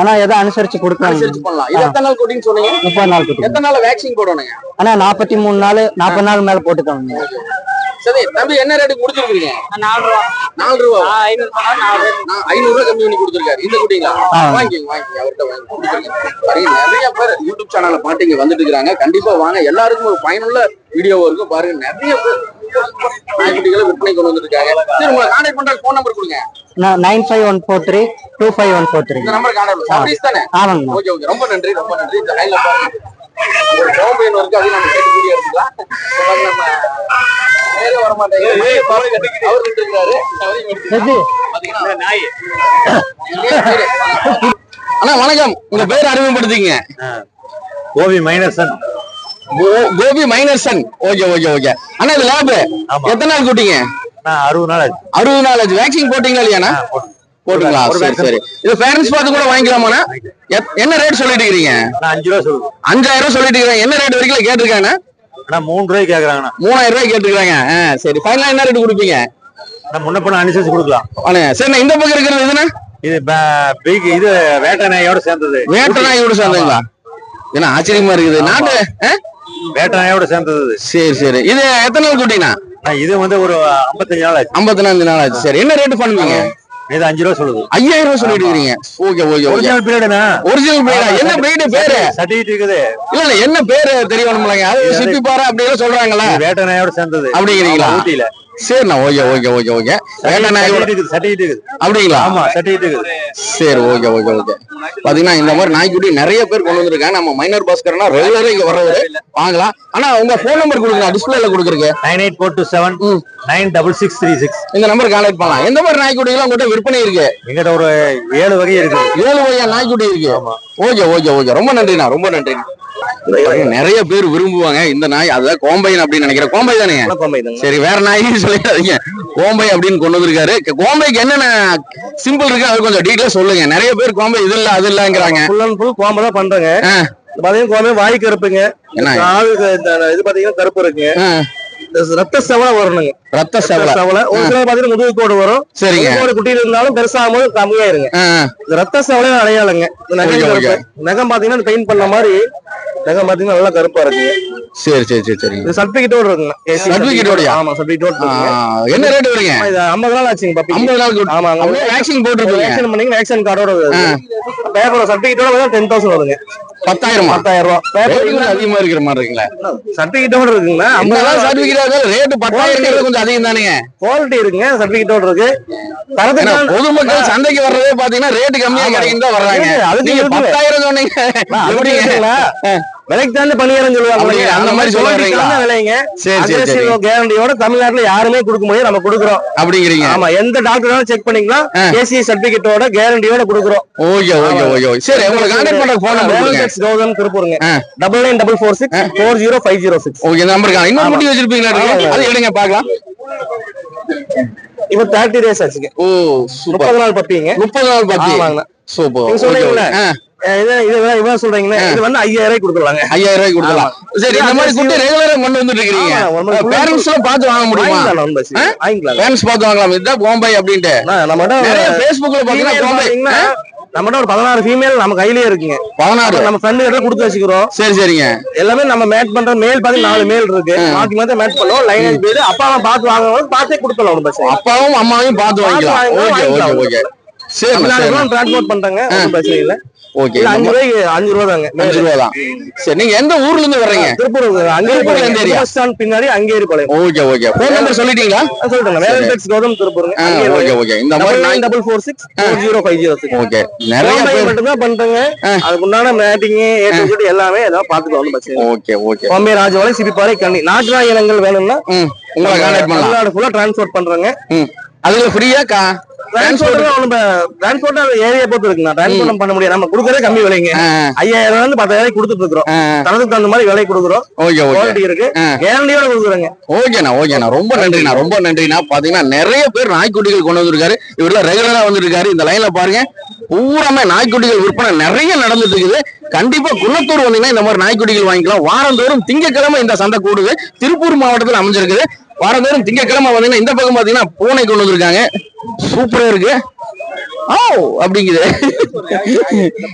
Speaker 6: ஆனா எதை அனுசரிச்சு கொடுக்கலாம்?
Speaker 1: அனுசரிச்சு பண்ணலாம். இது எத்தனை நாள் குட்டின்னு சொன்னீங்க?
Speaker 6: முப்பது நாள்
Speaker 1: எத்தனை நாள் வேக்சின் போடணுங்க?
Speaker 6: ஆனா நாற்பத்தி மூணு நாள் நாற்பது நாள் மேல போட்டுக்கோங்க.
Speaker 1: சரி தம்பி என்ன ரேட்டுக்கு கொடுத்துருக்கீங்க? நாலு ரூபா நாலு ரூபா நான் ஐநூறு ரூபா கம்மி பண்ணி கொடுத்துருக்காரு. இந்த குட்டிங்களா?
Speaker 6: ஆ.
Speaker 1: வாங்கிக்கோங்க வாங்கிக்கோங்க. அவர்கிட்ட வாங்கி கொடுத்துருங்க பாருங்க நிறைய பேர் யூடியூப் சேனல்ல பாட்டு இங்க வந்துட்டு இருக்காங்க கண்டிப்பா வாங்க. எல்லாருக்கும் ஒரு பயனுள்ள வீடியோ இருக்கும். பாருங்க நிறைய பேர் நாய்க்குட்டிகளை விற்பனை கொண்டு வந்துருக்காங்க சரி உங்களை கான்டாக்ட் பண்ற ஃபோன் நம்பர் கொடுங்க.
Speaker 6: Nine five one four three two five one four three.
Speaker 1: இந்த நம்பர் கான்டாக்ட்
Speaker 6: ஆமாங்கண்ணா
Speaker 1: ஓகே ஓகே. ரொம்ப நன்றி ரொம்ப நன்றி. இந்த லைன்ல பாருங்க. ஒரு ஹோம் பெயின் இருக்கு அதையும் நம்ம கேட்டு இப்ப பாருங்க, நம்ம நேரே வர மாட்டேங்குது அவர் நின்று இருக்காரு அவரையும் எடுத்துக்கலாம். பாத்தீங்கன்னா நாய். அண்ணா வணக்கம். உங்க பேர் அறிமுகப்படுத்திங்க
Speaker 7: கோவி மைனர்சன்.
Speaker 1: கோ- கோபி மைனர்சன். Okay okay okay. அண்ணா இது லேப். எத்தனை நாள் கூட்டிங்க?
Speaker 7: அறுபது நாள் ஆச்சு.
Speaker 1: அறுபது நாள் ஆச்சு. வேக்சின் போட்டீங்களா இல்லையாண்ணா போட்டுங்களா
Speaker 7: ஒரு
Speaker 1: சரி சரி. இது பேரண்ட்ஸ் பார்த்து கூட வாங்கிக்கலாமாண்ணா என்ன ரேட் சொல்லிட்டு இருக்கீங்க?
Speaker 7: நான் அஞ்சு ரூபா சொல்லுது
Speaker 1: அஞ்சாயிரம் ரூபாய் சொல்லிட்டு இருக்கீங்க. என்ன ரேட் வரைக்கும் கேட்டிருக்காங்க
Speaker 7: மூணு ரூபாய்க்கு கேக்குறாங்கண்ணா
Speaker 1: மூணாயிரம் ரூபாய் கேட்டிருக்காங்க சரி. ஃபைனலா என்ன ரேட் கொடுப்பீங்க?
Speaker 7: முன்ன பண்ண அனுசரிச்சு கொடுக்கலாம்.
Speaker 1: அண்ணே சரி இந்த பக்கம் இருக்கிறது
Speaker 7: இது பீக் இது வேட்டை நாயோட சேர்ந்தது.
Speaker 1: வேட்ட நாயோட சேர்ந்தீங்களா என்ன ஆச்சரியமா இருக்குது. நாட்டு?
Speaker 7: வேட்டை நாயோட சேர்ந்தது.
Speaker 1: சரி சரி. இது எத்தனை நாள் குட்டிங்கண்ணா
Speaker 7: இது வந்து ஒரு ஐம்பத்தஞ்சு நாள் ஆச்சு.
Speaker 1: ஐம்பத்தி நாலு நாள் ஆச்சு. சரி. என்ன ரேட் பண்ணுவீங்க?
Speaker 7: இது அஞ்சு ரூபா சொல்லுது.
Speaker 1: ஐயாயிரம் ரூபாய் சொல்லிட்டு இருக்கீங்க. ஓகே ஓகே
Speaker 7: ஒரிஜினல் பீரியடுனா
Speaker 1: ஒரிஜினல் பிரீடா என்ன பிரீடு பேரு?
Speaker 7: சர்டிஃபிகேட் இருக்குது.
Speaker 1: இல்ல இல்ல என்ன பேரு தெரியணும்லங்க அது சிப்பி பாறை அப்படி எல்லாம் சொல்றாங்களா
Speaker 7: வேட்டை நாயோட சேர்ந்தது.
Speaker 1: அப்படிங்கிறீங்களா?
Speaker 7: ஊட்டியில.
Speaker 1: சரிண்ணா okay okay okay okay.
Speaker 7: Certificate
Speaker 1: அப்படிங்களா?
Speaker 7: ஆமா சர்டிஃபிகேட் இருக்குது.
Speaker 1: சரி ஓகே ஓகே ஓகே. பாத்தீங்கன்னா இந்த மாதிரி நாய்க்குட்டி நிறைய பேர் கொண்டு வந்திருக்காங்க. நம்ம மைனர் பாஸ்கர்னா ரெகுலரா இங்க வர்றவரு. வாங்கலாம். ஆனா உங்க போன் நம்பர் கொடுங்க டிஸ்பிளேல கொடுக்குறீங்க
Speaker 7: nine eight four two seven nine double six three six.
Speaker 1: இந்த நம்பர் கான்டாக்ட் பண்ணலாம். எந்த மாதிரி நாய்க்குட்டிகள் உங்ககிட்ட விற்பனை இருக்கு?
Speaker 7: எங்கிட்ட ஒரு ஏழு வகை இருக்குது
Speaker 1: ஏழு வகையா நாய்க்குட்டி இருக்கு? Okay okay okay. ரொம்ப நன்றிண்ணா ரொம்ப நன்றிண்ணா நிறைய பேர் விரும்புவாங்க இந்த நாய். அதான் கோம்பைன் அப்படின்னு நினைக்கிறேன். கோம்பை தானே? சரி வேற நாயும் சொல்லிடாதீங்க. கோம்பை அப்படின்னு கொண்டு வந்திருக்காரு. கோம்பைக்கு என்னென்ன சிம்பிள் இருக்கு அது கொஞ்சம் டீட்டெயில் சொல்லுங்க. நிறைய பேர் கோம்பை இது இல்ல அது இல்லங்கிறாங்க.
Speaker 6: ஃபுல் அண்ட் ஃபுல் கோம்பை தான் பண்றேங்க. பாத்தீங்கன்னா கோம்பை வாய் கருப்புங்க. இது பாத்தீங்கன்னா கருப்பு இருக்குங்க ரத்த செவலை வரணுங்க.
Speaker 1: ரத்த செவலை.
Speaker 6: செவலை. ஒரு சில பாத்தீங்கன்னா முதுகு கோடு வரும்.
Speaker 1: சரிங்க.
Speaker 6: கோடு குட்டியில இருந்தாலும் பெருசாகும் போது கம்மியாயிருங்க ரத்த செவலை அடையாளங்க. நகம் பாத்தீங்கன்னா பெயிண்ட் பண்ண மாதிரி நகம் பாத்தீங்கன்னா நல்லா கருப்பா இருக்குங்க
Speaker 1: சரி சரி சரி சரி.
Speaker 6: இது சர்டிபிகேட்டோட இருக்குங்க.
Speaker 1: ஓடயா?
Speaker 6: ஆமா சர்டிபிகேட்டோட
Speaker 1: என்ன ரேட் வருங்க?
Speaker 6: இது 50 நாள் ஆச்சுங்க பப்பி.
Speaker 1: ஐம்பது நாள்
Speaker 6: ஆமாங்க
Speaker 1: அப்படியே வேக்சின் போட்டிருப்பீங்க.
Speaker 6: வேக்சின் பண்ணீங்க வேக்சின் கார்டோட
Speaker 1: ஆ.
Speaker 6: பேப்பர் சர்டிபிகேட்டோட டென் தௌசண்ட் வருங்க
Speaker 1: பத்தாயிரமா?
Speaker 6: பத்தாயிரம். ரூபாய் பேப்பர்
Speaker 1: அதிகமா இருக்கிற மாதிரி இருக்குங்களா?
Speaker 6: சர்டிபிகேட்டோட இருக்குங்களா
Speaker 1: ஐம்பதாயிரம் சர்டிபிகேட் ரேட் பத்தாயிரம் கொஞ்சம் அதிகம் தானுங்க.
Speaker 6: குவாலிட்டி இருக்குங்க சர்டிபிகேட்டோட இருக்கு. தரத்துக்கு
Speaker 1: பொதுமக்கள் சந்தைக்கு வர்றதே பாத்தீங்கன்னா ரேட் கம்மியா
Speaker 6: ஆமா.
Speaker 1: கிடைக்கும் தான் வர்றாங்க.
Speaker 6: இருக்கு, அதுக்கு.
Speaker 1: பத்தாயிரம் சொன்னீங்க.
Speaker 6: இருக்குங்களா விலைக்கு தாண்டி பண்ணிடுறேன்னு சொல்லுவாங்க?
Speaker 1: அந்த மாதிரி சொல்ல வர்றீங்களா?
Speaker 6: விலைங்க.
Speaker 1: சரி
Speaker 6: கேரண்டியோட தமிழ்நாட்டுல யாருமே கொடுக்க முடியாது. நம்ம கொடுக்குறோம்.
Speaker 1: அப்படிங்கிறீங்க.
Speaker 6: ஆமா எந்த டாக்டர் செக் பண்ணிக்கலாம். ஏசி சர்டிபிகேட்டோட கேரண்டியோட கொடுக்குறோம்.
Speaker 1: ஓகே ஓகே ஓகே சரி உங்களுக்கு கான்டாக்ட் பண்ற phone number
Speaker 6: Gautham திருப்பூருங்க. Double nine double four six four zero five zero six
Speaker 1: okay number இன்னொரு. முட்டி வச்சிருப்பீங்களா? அது எடுங்க பார்க்கலாம்.
Speaker 6: இப்போ தேர்ட்டி டேஸ் ஆச்சுங்க.
Speaker 1: ஓ
Speaker 6: முப்பது நாள் பப்பிங்க
Speaker 1: முப்பது நாள் பத்தி.
Speaker 6: ஆமாங்கண்ணா
Speaker 1: சூப்பர்.
Speaker 6: நீங்க இது இவன் சொல்றீங்களே? இது வந்து ஐயாயிரம் ரூபாய் கொடுத்துருவாங்க
Speaker 1: ஐயாயிரம் ரூபாய்க்கு கொடுக்கலாம் சரி இந்த மாதிரி குட்டி ரெகுலரா கொண்டு வந்துட்டு இருக்கீங்க பேரண்ட்ஸ் எல்லாம் பார்த்து வாங்க முடியுமா?
Speaker 6: வாங்கிக்கலாம்
Speaker 1: பேரண்ட்ஸ் பார்த்து வாங்கலாம். இதுதான் அப்படின்ட்டு.
Speaker 6: female
Speaker 1: கோம்பை
Speaker 6: பாத்தீங்கன்னா, நம்மகிட்ட ஒரு பதினாறு ஃபீமேல் நம்ம கையிலேயே இருக்குங்க.
Speaker 1: பதினாறு.
Speaker 6: நம்ம ஃப்ரெண்டு கிட்ட கொடுத்து வச்சுக்கிறோம்.
Speaker 1: சரி சரிங்க.
Speaker 6: எல்லாமே நம்ம மேட் பண்ற மேல் பாத்தீங்கன்னா நாலு மேல் இருக்கு. மாத்தி மாத்தி மேட் பண்ணுவோம். லைனேஜ் பேரு அப்பாவை பார்த்து வாங்குவோம் பார்த்தே பிரச்சனை இல்லை.
Speaker 1: அப்பாவும் அம்மாவையும் பார்த்து வாங்கிக்கலாம். Okay okay okay. சரி
Speaker 6: டிரான்ஸ்போர்ட் பண்றாங்க பிரச்சனை இல்லை.
Speaker 1: ஓகே
Speaker 6: அஞ்சு ரூபாய்க்கு அஞ்சு ரூபா தாங்க
Speaker 1: அஞ்சு ரூபா தான் சரி நீங்க எந்த ஊர்ல இருந்து வர்றீங்க
Speaker 6: திருப்பூர்
Speaker 1: எந்த?
Speaker 6: பஸ் ஸ்டாண்ட் பின்னாடி Angeripalayam
Speaker 1: okay okay. Phone number சொல்லிட்டீங்களா?
Speaker 6: கௌதம் திருப்பூருங்க.
Speaker 1: ஓகே ஓகே இந்த மாதிரி நாய்
Speaker 6: double four six four zero five zero six
Speaker 1: okay. நிறைய பேர்
Speaker 6: மட்டும் தான் பண்றேங்க அதுக்கு உண்டான மேட்டிங் ஏ டு Z எல்லாமே ஒன்றும் பிரச்சனை இல்லை.
Speaker 1: Okay okay.
Speaker 6: பாம்பே ராஜவாலை கண்ணி நாட்டு நாய் இனங்கள் வேணும்னா
Speaker 1: உங்களை கான்டாக்ட் பண்ணலாம்.
Speaker 6: தமிழ்நாடு ஃபுல்லா டிரான்ஸ்போர்ட் பண்றேங்க.
Speaker 1: அதுல ஃப்ரீயா கா
Speaker 6: டிரான்ஸ்போர்ட் ஏரியா பொறுத்து இருக்குண்ணா. டிரான்ஸ்போர்ட் பண்ண முடியாது. நம்ம கொடுக்கறதே கம்மி விலைங்க. ஐயாயிரம் இருந்து பத்தாயிரம் கொடுத்துட்டு இருக்கிறோம். தரத்துக்கு தகுந்த மாதிரி விலை கொடுக்குறோம்.
Speaker 1: Okay okay.
Speaker 6: குவாலிட்டி இருக்கு.
Speaker 1: ஆ.
Speaker 6: கேரண்டியோட கொடுக்குறோங்க.
Speaker 1: ஓகேண்ணா ஓகேண்ணா. ரொம்ப நன்றிண்ணா ரொம்ப நன்றிண்ணா. பாத்தீங்கன்னா நிறைய பேர் நாய்க்குட்டிகள் கொண்டு வந்திருக்காரு. இவர்ல ரெகுலரா வந்துருக்காரு. இந்த லைன்ல பாருங்க. பூராமே நாய்க்குட்டிகள் விற்பனை நிறைய நடந்துட்டு இருக்குது. கண்டிப்பா குன்னத்தூர் வந்தீங்கன்னா இந்த மாதிரி நாய்க்குட்டிகள் வாங்கிக்கலாம். வாரந்தோறும் திங்கக்கிழமை இந்த சந்தை கூடுது. திருப்பூர் மாவட்டத்தில் அமைஞ்சிருக்குது. வாரந்தோறும் திங்கக்கிழமை வந்தீங்கன்னா இந்த பக்கம் பாத்தீங்கன்னா பூனை கொண்டு வந்திருக்காங்க. சூப்பரா இருக்கு. ஓ அப்படிங்குது.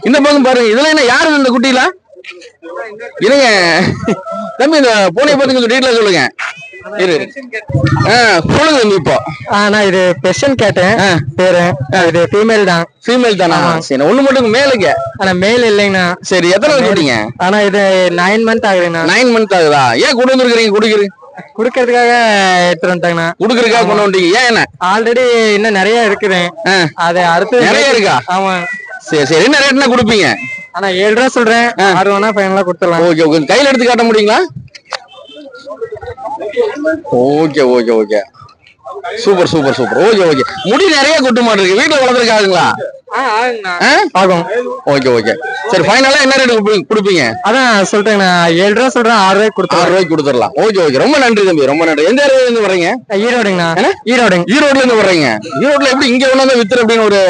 Speaker 1: இந்த பக்கம் பாருங்க இதுல என்ன யாரு இந்த குட்டியில? இருங்க தம்பி இந்த பூனை பத்தி கொஞ்சம் டீட்டெயிலா சொல்லுங்க. சொல்லுங்க தம்பி இப்போ.
Speaker 6: நான் இது பெஷன் கேட்டேன். பேரு. இது ஃபீமேல் தான்.
Speaker 1: ஃபீமேல் தானா? சரி ஒண்ணு மட்டும் மேலுங்க
Speaker 6: ஆனா மேல் இல்லைங்கண்ணா.
Speaker 1: சரி எத்தனை குட்டிங்க?
Speaker 6: ஆனா இது நைன் மந்த் ஆகுதுண்ணா.
Speaker 1: நைன் மந்த் ஆகுதா? ஏன் கொண்டு வந்திருக்கீங்க குடிக்கிற
Speaker 6: குடுக்கறதுக்காக எடுத்துட்டு வந்துட்டாங்கண்ணா.
Speaker 1: குடுக்கறதுக்காக கொண்டு வந்துட்டீங்க. ஏன் என்ன?
Speaker 6: ஆல்ரெடி இன்னும் நிறைய இருக்குது. அது அடுத்து
Speaker 1: நிறைய இருக்கா?
Speaker 6: ஆமா.
Speaker 1: சரி சரி. என்ன ரேட்னா கொடுப்பீங்க?
Speaker 6: ஆனா ஏழு ரூபா சொல்றேன். ஆறு வேணா ஃபைனலா கொடுத்துடலாம்.
Speaker 1: ஓகே ஓகே கையில எடுத்து காட்ட முடியுங்களா? Okay okay okay super super super. Okay okay. முடி நிறைய கொட்டு மாட்டிருக்கு. வீட்டுல வளர்த்துருக்காங்களா?
Speaker 6: ஆகும்
Speaker 1: ஓகே ஓகே. சரி ஃபைனலா என்ன ரேட் கொடுப்பீங்க?
Speaker 6: அதான் சொல்றேங்கண்ணா ஏழு ரூபா சொல்றேன் ஆறு ரூபாய்க்கு
Speaker 1: ஆறு
Speaker 6: கொடுத்துருவேன்
Speaker 1: ரூபாய்க்கு கொடுத்துடலாம். Okay okay. ரொம்ப நன்றி தம்பி. ரொம்ப நன்றி. எந்த ஏரியால இருந்து
Speaker 6: ஈரோடுங்கண்ணா. ஈரோடுங்க.
Speaker 1: ஈரோட்ல இருந்து வர்றீங்க. ஈரோட்ல எப்படி இங்க கொண்டாந்து வித்துரு அப்படின்னு ஒரு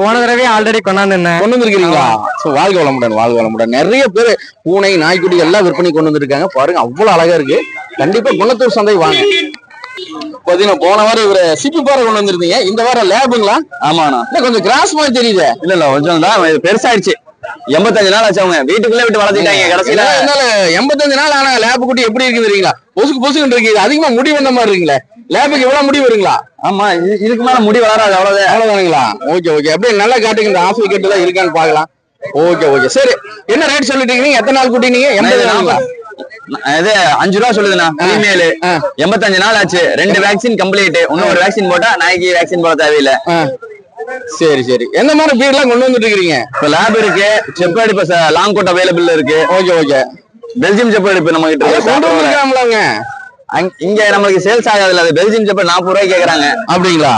Speaker 6: போன தடவை ஆல்ரெடி கொண்டாந்துருந்தேன்.
Speaker 1: கொண்டு வந்திருக்கீங்களா? சோ வாழ்க வளமுடன் வாழ்க வளமுடன். நிறைய பேர் பூனை நாய்க்குட்டி எல்லாம் விற்பனை கொண்டு வந்திருக்காங்க. பாருங்க அவ்வளவு அழகா இருக்கு. கண்டிப்பா குணத்தூர் சந்தை வாங்க. பாத்தீங்கன்னா போன வாரம் இவரு சிப்பி பாறை கொண்டு வந்திருந்தீங்க. இந்த வாரம் லேபுங்களா?
Speaker 8: ஆமாண்ணா.
Speaker 1: இல்ல கொஞ்சம் கிராஸ் மாதிரி தெரியுது.
Speaker 8: இல்ல இல்ல கொஞ்சம் தான் பெருசாயிடுச்சு. எண்பத்தஞ்சு நாள் ஆச்சு அவங்க. வீட்டுக்குள்ளே விட்டு வளர்த்திட்டாங்க கடைசியில.
Speaker 1: என்னால எண்பத்தஞ்சு நாள் ஆன லேபு குட்டி எப்படி இருக்கு தெரியுங்களா? பொசுக்கு பொசுக்கு இருக்கு. இது அதிகமா முடி வந்த மாதிரி இருக்குங்களே. லேபுக்கு இவ்வளவு முடி வருங்களா?
Speaker 8: ஆமா இது- இதுக்கு மேல முடி வளராது அவ்வளவுதான்
Speaker 1: அவ்வளவுதானுங்களா? Okay okay. அப்படியே நல்லா காட்டுங்க. இந்த ஆஃப் விக்கெட் எல்லாம் இருக்கான்னு பாக்கலாம் ஓகே ஓகே. சரி. என்ன ரேட் சொல்லிட்டீங்க நீங்க எத்தனை நாள் குட்டி நீங்க எண்பது நாளுங்களா?
Speaker 8: இது அஞ்சு ரூபா சொல்லுதுண்ணா. ஃபீமேல். எண்பத்தஞ்சு நாள் ஆச்சு. ரெண்டு வேக்சின் கம்ப்ளீட் இன்னும் ஒரு வேக்சின் போட்டா நாய்க்கு வேக்சின் போட தேவையில்லை.
Speaker 1: சரி சரி. எந்த மாதிரி எல்லாம் கொண்டு வந்துட்டு இருக்கீங்க
Speaker 8: இப்ப லேப் இருக்கு. செப்பேடு இப்ப லாங் கோட் அவைலபிள் இருக்கு.
Speaker 1: Okay okay.
Speaker 8: பெல்ஜியம் செப்பேடு இப்ப நம்ம கிட்ட
Speaker 1: கொண்டு வந்துருக்காங்களாங்க?
Speaker 8: இங்க நமக்கு சேல்ஸ் ஆகாதுல்ல. அது பெல்ஜியம் செப்பேடு நாற்பது ரூபாய் கேக்குறாங்க.
Speaker 1: அப்படிங்களா?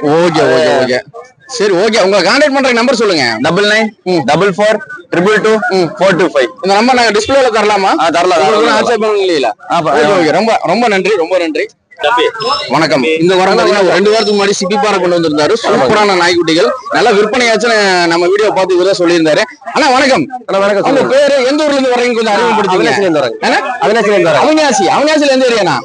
Speaker 1: Okay okay okay. சரி ஓகே. உங்களை கான்டாக்ட் பண்ற நம்பர் சொல்லுங்க.
Speaker 8: Double nine double four triple two four two five
Speaker 1: இந்த நம்பர் நாங்க டிஸ்பிளேல தரலாமா?
Speaker 8: தரலாம்,
Speaker 1: ரொம்ப ரொம்ப நன்றி ரொம்ப நன்றி. வணக்கம். இந்த வாரம் ரெண்டு வாரத்துக்கு முன்னாடி சிப்பி பாறை கொண்டு வந்திருந்தாரு. சூப்பரான நாய்க்குட்டிகள். நல்ல விற்பனையாச்சுன்னு நம்ம வீடியோ பார்த்து இவரே சொல்லியிருந்தாரு. அண்ணா வணக்கம்.
Speaker 6: வணக்கம்
Speaker 1: உங்க பேரு எந்த ஊர்ல இருந்து வர்றீங்க கொஞ்சம் அறிமுகப்படுத்துங்க
Speaker 6: அவினாசிலேருந்து
Speaker 1: அவனாசி அவனாசில எந்த ஏரியாண்ணா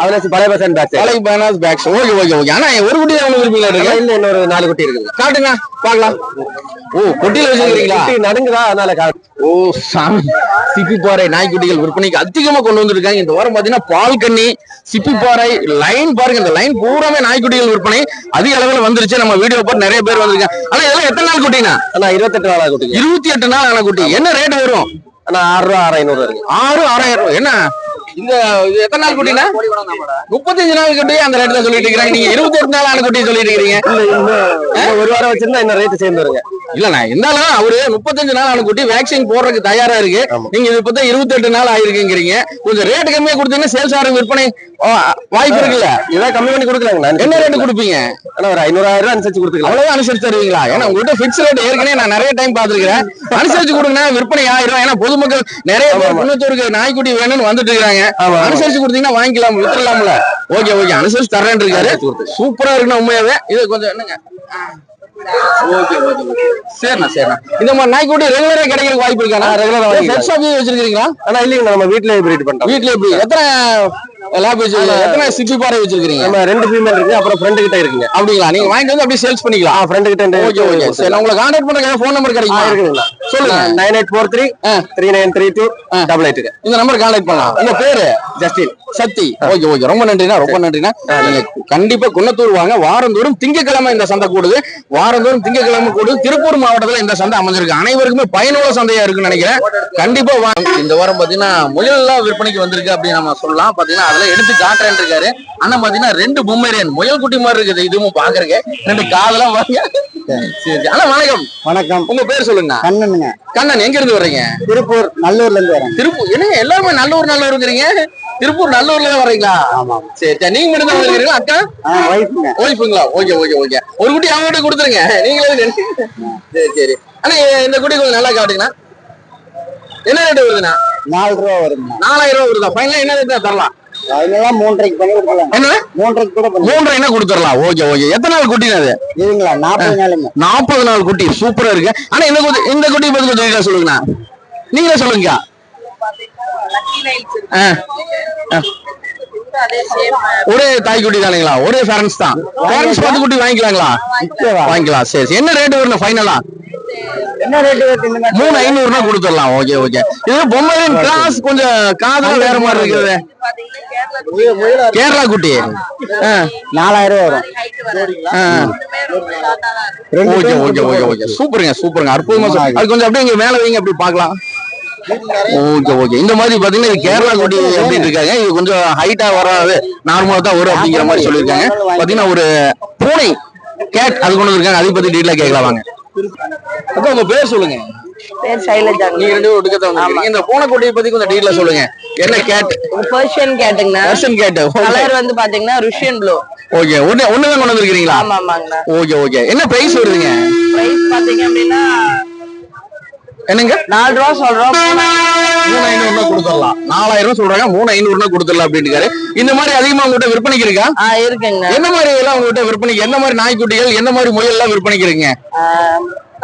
Speaker 6: அவினாசி பழைய ஸ்டாண்ட் பேக்
Speaker 1: பழைய பேனாஸ் பேக்ஸ் ஓகே ஓகே ஓகே. ஆனா ஒரு குட்டி தான் விரும்பீங்களா இருக்கு.
Speaker 6: இல்ல இன்னொரு நாலு குட்டி இருக்குது.
Speaker 1: காட்டுங்க பாக்கலாம் ஓ கொட்டியில வச்சிருக்கீங்களா
Speaker 6: குட்டி நடுங்குதா? அதனால கா-
Speaker 1: ஓ சாமி. சிப்பிப்பாறை நாய்க்குட்டிகள் விற்பனைக்கு அதிகமா கொண்டு வந்திருக்காங்க. இந்த வாரம் பாத்தீங்கன்னா பால் கண்ணி சிப்பிப்பாறை லைன் பாருங்க. இந்த லைன் பூராமே நாய்க்குட்டிகள் விற்பனை. அதிக அளவுல வந்துருச்சு. நம்ம வீடியோ பார்த்து நிறைய பேர் வந்திருக்காங்க. ஆனா இதெல்லாம் எத்தனை நாள் குட்டினா
Speaker 6: அண்ணா இருபத்தெட்டு நாளா குட்டிங்க
Speaker 1: இருபத்தி எட்டு நாள் ஆன குட்டி. என்ன ரேட் வரும்?
Speaker 6: அண்ணா ஆறு ரூபா ஆறு ஐநூறு இருக்கு.
Speaker 1: ஆறு ஆறாயிரம் ரூபாய் என்ன? இந்த எத்தனை நாள் குட்டினா? முப்பத்தஞ்சு நாள் குட்டி அந்த ரேட் தான் சொல்லிட்டு இருக்கிறாங்க. நீங்க இருபத்தி எட்டு நாள் ஆன குட்டி சொல்லிட்டு இருக்கிறீங்க.
Speaker 6: இன்னும் ஒரு வாரம் வச்சிருந்தா இன்னும் ரேட்டு சேர்ந்து வருங்க
Speaker 1: இல்லண்ணா இருந்தாலும் அவரு முப்பத்தஞ்சு நாள் ஆன குட்டி வேக்சின் போடுறதுக்கு தயாரா இருக்கு. நீங்க இது இருபத்தி எட்டு நாள் ஆயிருக்குங்கிறீங்க. கொஞ்சம் ரேட் கம்மியா கொடுத்தீங்கன்னா சேல்ஸ் ஆகிற விற்பனை வாய்ப்பு இருக்குல்ல?
Speaker 6: இதான் கம்மி பண்ணி கொடுக்கலாங்களா
Speaker 1: என்ன ரேட் கொடுப்பீங்க?
Speaker 6: ஒரு ஐநூறாயிரம் ரூபாய் அனுசரிச்சு கொடுத்துக்கலாம்.
Speaker 1: அவ்வளவு அனுசரிச்சு தருவீங்களா? ஏன்னா உங்ககிட்ட பிக்ஸ் ரேட் ஏற்கனவே நான் நிறைய டைம் பாத்துருக்கேன் அனுசரிச்சு கொடுங்க விற்பனை ஆயிரும். ஏன்னா பொதுமக்கள் நிறைய பேர் நாய்க்குட்டி வேணும்னு வந்துட்டு இருக்காங்க அனுசரிச்சு கொடுத்தீங்கன்னா வாங்கிக்கலாம் வித்துடலாம்ல. Okay okay. அனுசரிச்சு தரேன் இருக்காரு. சூப்பரா இருக்குண்ணா உண்மையாவே. இது கொஞ்சம் என்னங்க? Okay okay okay. சரிண்ணா சரிண்ணா. இந்த மாதிரி நாய்க்குட்டி ரெகுலரா கிடைக்கிறதுக்கு வாய்ப்பு இருக்காண்ணா
Speaker 6: வாங்கிக்கலாம்.
Speaker 1: பெட் ஷாப் வச்சிருக்கீங்களா
Speaker 6: ஆனா இல்லைங்க நம்ம வீட்லயே பிரீட் பண்றோம்.
Speaker 1: வீட்ல எப்படி எத்தனை லேப் எத்தனை பாறை வச்சிருக்கீங்க
Speaker 2: நம்ம ரெண்டு ஃபீமேல் இருக்கு அப்புறம் ஃப்ரெண்டு கிட்ட இருக்குங்க.
Speaker 1: அப்படிங்களா? நீங்க வாங்கிட்டு வந்து அப்படியே சேல்ஸ் பண்ணிக்கலாம்.
Speaker 2: ஃப்ரெண்டு கிட்ட
Speaker 1: ஓகே ஓகே. சரி உங்களை கான்டாக்ட் பண்றதுக்கு ஃபோன் நம்பர் கிடைக்குமா?
Speaker 2: இருக்குங்களா
Speaker 1: சொல்லுங்க.
Speaker 2: Nine eight four three three nine three two double எயிட்டுக்கு
Speaker 1: இந்த நம்பர் கான்டாக்ட் பண்ணலாம். உங்க பேரு?
Speaker 2: Justin
Speaker 1: Sakthi okay okay. ரொம்ப நன்றிண்ணா ரொம்ப நன்றிண்ணா. நீங்க கண்டிப்பா குன்னத்தூர் வாங்க. வாரந்தோறும் திங்கக்கிழமை இந்த சந்தை கூடுது. வாரந்தோறும் திங்கக்கிழமை கூடுது திருப்பூர் மாவட்டத்துல இந்த சந்தை அமைஞ்சிருக்கு. அனைவருக்குமே பயனுள்ள சந்தையா இருக்குன்னு நினைக்கிறேன். கண்டிப்பா வாங்க இந்த வாரம் பாத்தீங்கன்னா முயல் எல்லாம் விற்பனைக்கு வந்திருக்கு அப்படின்னு நம்ம சொல்லலாம். பாத்தீங்கன்னா அதெல்லாம் எடுத்து காட்டுறேன் இருக்காரு. அண்ணன் பாத்தீங்கன்னா ரெண்டு பொம்மைரியன் முயல் குட்டி மாதிரி இருக்குது. இதுவும் பாக்குறதுக்கு. ரெண்டு காதெல்லாம் பாருங்க சரி அண்ணா வணக்கம்.
Speaker 9: வணக்கம்.
Speaker 1: உங்க பேர் சொல்லுங்க.
Speaker 9: கண்ணனுங்க.
Speaker 1: கண்ணன் எங்க இருந்து வர்றீங்க?
Speaker 9: திருப்பூர் நல்லூர்ல இருந்து வரேன்.
Speaker 1: திருப்பூர். என்னங்க எல்லாருமே நல்லூர் நல்லூருங்கிறீங்க? திருப்பூர் நல்லூர்ல தான் வர்றீங்களா?
Speaker 9: ஆமா
Speaker 1: சரி சரி. நீங்க மட்டும் தான் அக்கா?
Speaker 9: ஒய்ஃபுங்க
Speaker 1: ஓய்ஃபுங்களா ஓகே ஓகே ஓகே. ஒரு குட்டி அவங்ககிட்ட கொடுத்துருங்க. நீங்களே நினைச்சு சரி சரி. அண்ணா இந்த குட்டி கொஞ்சம் நல்லா காட்டுங்கண்ணா. என்ன ரேட் வருதுண்ணா?
Speaker 9: நாலு ரூபா வருங்க
Speaker 1: நாலாயிரம் ரூபா வருதா? ஃபைனலா என்ன ரேட் தரலாம்.
Speaker 9: அதெல்லாம் மூன்றரைக்கு பண்ணி கொடுக்கலாம்
Speaker 1: என்ன?
Speaker 9: மூன்றரைக்கு கூட பண்ணி
Speaker 1: மூன்றரை என்ன கொடுத்துடலாம்? ஓகே ஓகே எத்தனை நாள் குட்டினா அது?
Speaker 9: இதுங்களா நாற்பது நாளுங்க.
Speaker 1: நாற்பது நாள் குட்டி. சூப்பரா இருக்கு. ஆனா இந்த குட்டி இந்த குட்டி பத்தி கொஞ்சம் சொல்லுங்கண்ணா. நீங்களே சொல்லுங்க. ஒரே தாய் குட்டி தானுங்களா? ஒரே பேரண்ட்ஸ் தான். பேரண்ட்ஸ் பார்த்து குட்டி வாங்கிக்கலாங்களா? வாங்கிக்கலாம். சரி சரி. என்ன ரேட் வரணும் ஃபைனலா மூணு ஐநூறுனா கொடுத்துடலாம். ஓகே ஓகே இது பொம்மரின் கிளாஸ் கொஞ்சம் காதல் வேற மாதிரி இருக்குது. கேரளா குட்டி.
Speaker 9: நாலாயிரம் ரூபா வரும்.
Speaker 1: ஓகே ஓகே ஓகே ஓகே சூப்பருங்க சூப்பருங்க. அற்புதமா அது கொஞ்சம் அப்படியே இங்க மேல வைங்க அப்படி பார்க்கலாம். Okay okay. இந்த மாதிரி பாத்தீங்கன்னா இது கேரளா குட்டி அப்படின்னு இருக்காங்க. இது கொஞ்சம் ஹைட்டா வராது. நார்மலா தான் வரும் அப்படிங்கிற மாதிரி சொல்லியிருக்காங்க. பாத்தீங்கன்னா ஒரு பூனை கேட் அது கொண்டு வந்திருக்காங்க. அதை பத்தி டீட்டெயிலா கேட்கலாம் வாங்க. அப்ப உங்க பேர் சொல்லுங்க.
Speaker 10: பேர் சைலஜா.
Speaker 1: நீங்க ரெண்டு பேரும் ஒட்டுக்கத்தான் வந்திருக்கீங்க. இந்த பூனை குட்டியை பத்தி கொஞ்சம் டீட்டெயிலா சொல்லுங்க. என்ன கேட்
Speaker 10: பர்ஷியன் கேட்டுங்கண்ணா
Speaker 1: ரஷன் கேட்
Speaker 10: கலர் வந்து பாத்தீங்கன்னா ருஷியன் ப்ளூ
Speaker 1: ஓகே ஒண்ணு ஒண்ணுதான் கொண்டு வந்திருக்கீங்களா
Speaker 10: ஆமா ஆமாங்கண்ணா.
Speaker 1: ஓகே ஓகே என்ன பிரைஸ் வருதுங்க?
Speaker 10: பிரைஸ் பாத்தீங்க அப்படின்னா
Speaker 1: என்னங்க?
Speaker 10: நாலு ரூபா சொல்றோம்.
Speaker 1: மூணு ஐநூறுனா கொடுத்துடலாம். நாலாயிரம் சொல்றாங்க மூணு ஐநூறுனா கொடுத்துடலாம் அப்படின்னு இந்த மாதிரி அதிகமா உங்ககிட்ட விற்பனைக்கு இருக்கா?
Speaker 10: ஆ இருக்குங்கண்ணா
Speaker 1: என்ன மாதிரி எல்லாம் உங்ககிட்ட விற்பனைக்கு எந்த மாதிரி நாய்க்குட்டிகள் எந்த மாதிரி முயல் எல்லாம் விற்பனைக்கு இருக்குங்க?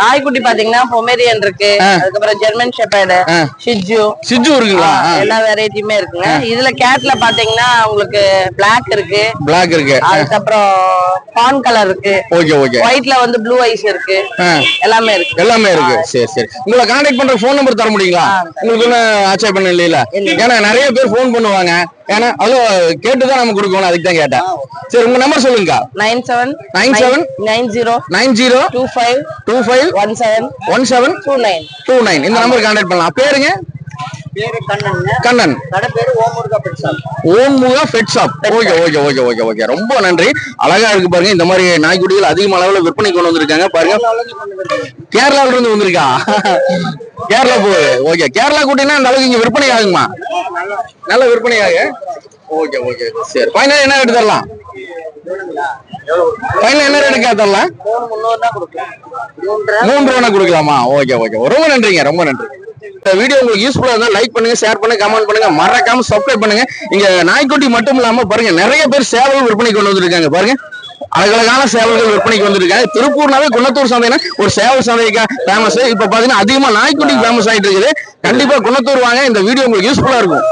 Speaker 10: நாய்க்குட்டி பாத்தீங்கன்னா பொமேரியன் இருக்கு. அதுக்கப்புறம் ஜெர்மன் ஷெப்பர்டு
Speaker 1: ஆ.
Speaker 10: ஷிட்ஜு
Speaker 1: சிஜு இருக்குங்களா?
Speaker 10: எல்லா வெரைட்டியுமே இருக்குங்க. இதுல கேட்ல பாத்தீங்கன்னா உங்களுக்கு பிளாக் இருக்கு.
Speaker 1: பிளாக் இருக்கு.
Speaker 10: அதுக்கப்புறம் பான் கலர் இருக்கு.
Speaker 1: Okay okay.
Speaker 10: ஒயிட்ல வந்து ப்ளூ ஐஸ் இருக்கு. எல்லாமே இருக்கு.
Speaker 1: எல்லாமே இருக்கு. சரி சரி. உங்களை கான்டாக்ட் பண்ற ஃபோன் நம்பர் தர முடியுங்களா? உங்களுக்கு ஒன்றும் ஆட்சேபம் இல்லையில? ஏன்னா நிறைய பேர் ஃபோன் பண்ணுவாங்க. ஏன்னா அதுவும் கேட்டுதான் நம்ம கொடுக்கணும். அதுக்கு தான் கேட்டேன். சரி உங்க நம்பர் சொல்லுங்க.
Speaker 10: Nine seven
Speaker 1: Nine seven?
Speaker 10: Nine zero
Speaker 1: nine zero
Speaker 10: two five
Speaker 1: two five
Speaker 10: one seven
Speaker 1: one seven
Speaker 10: two nine
Speaker 1: two nine இந்த நம்பர் கான்டாக்ட் பண்ணலாம். பேருங்க? Kannan. ஓன்முகா pet shop okay okay okay okay okay ரொம்ப நன்றி. அழகா இருக்கு பாருங்க. இந்த மாதிரி நாய்க்குட்டிகள் அதிக அளவுல விற்பனை கொண்டு வந்திருக்காங்க பாருங்க. கேரளால இருந்து வந்திருக்கா? கேரளா போகுது ஓகே கேரளா குட்டினா அந்த அளவுக்கு இங்க விற்பனை ஆகுமா? நல்ல. விற்பனை ஆகு. ஓகே ஓகே சரி. ஃபைனல் என்ன ரேட் தரலாம்? ஃபைனல் என்ன ரேட்டுக்கா தரலாம் மூன்று ரூபா கொடுக்கலாமா? ஓகே ஓகே ரொம்ப நன்றிங்க ரொம்ப நன்றி. இந்த வீடியோ உங்களுக்கு யூஸ்ஃபுல்லா இருந்தா லைக் பண்ணுங்க ஷேர் பண்ணுங்க கமெண்ட் பண்ணுங்க. மறக்காம சப்ஸ்கிரைப் பண்ணுங்க. இங்க நாய்க்குட்டி மட்டும் இல்லாம பாருங்க நிறைய பேர் சேவல் விற்பனை கொண்டு வந்திருக்காங்க பாருங்க. அழகழகான சேவல்கள் விற்பனைக்கு வந்திருக்காங்க. திருப்பூர்னாவே குணத்தூர் சந்தைனா ஒரு சேவல் சந்தைக்கா ஃபேமஸ் இப்ப பாத்தீங்கன்னா அதிகமா நாய்க்குட்டி ஃபேமஸ் ஆயிட்டு இருக்குது. கண்டிப்பா குணத்தூர் வாங்க இந்த வீடியோ உங்களுக்கு யூஸ்ஃபுல்லா இருக்கும்.